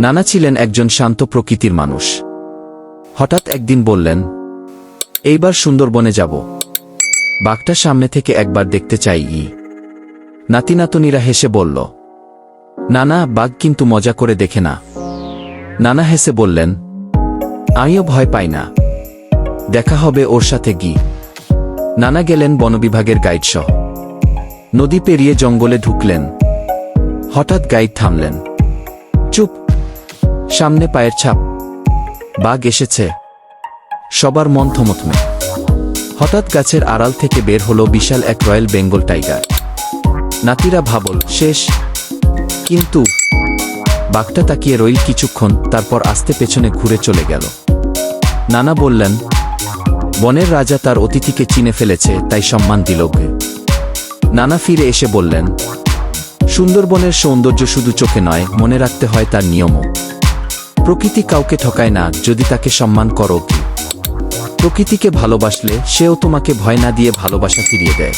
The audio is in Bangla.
নানা ছিলেন একজন শান্ত প্রকৃতির মানুষ। হঠাৎ একদিন বললেন, এইবার সুন্দরবনে যাব। বাঘটা সামনে থেকে একবার দেখতে চাই ই। নাতি নাতনিরা হেসে বলল, নানা, বাঘ কিন্তু মজা করে দেখে না। নানা হেসে বললেন, আমিও ভয় পাই না। দেখা হবে ওর সাথে গি। নানা গেলেন বনবিভাগের গাইড সহ। নদী পেরিয়ে জঙ্গলে ঢুকলেন। হঠাৎ গাইড থামলেন। চুপ সামনে পায়ের ছাপ। বাঘ এসেছে। সবার মন থমথমে। হঠাৎ গাছের আড়াল থেকে বের হলো বিশাল এক রয়্যাল বেঙ্গল টাইগার। নাতিরা ভাবল, শেষ। কিন্তু বাঘটা তাকিয়ে রইল কিছুক্ষণ, তারপর আস্তে পেছনে ঘুরে চলে গেল। নানা বললেন, বনের রাজা তার অতিথিকে চিনে ফেলেছে, তাই সম্মান দিল। নানা ফিরে এসে বললেন, সুন্দরবনের সৌন্দর্য শুধু চোখে নয়, মনে রাখতে হয় তার নিয়মও। প্রকৃতি কাউকে ঠকায় না, যদি তাকে সম্মান করো প্রকৃতিকে ভালোবাসলে সেও তোমাকে ভয় না দিয়ে ভালোবাসা ফিরিয়ে দেয়।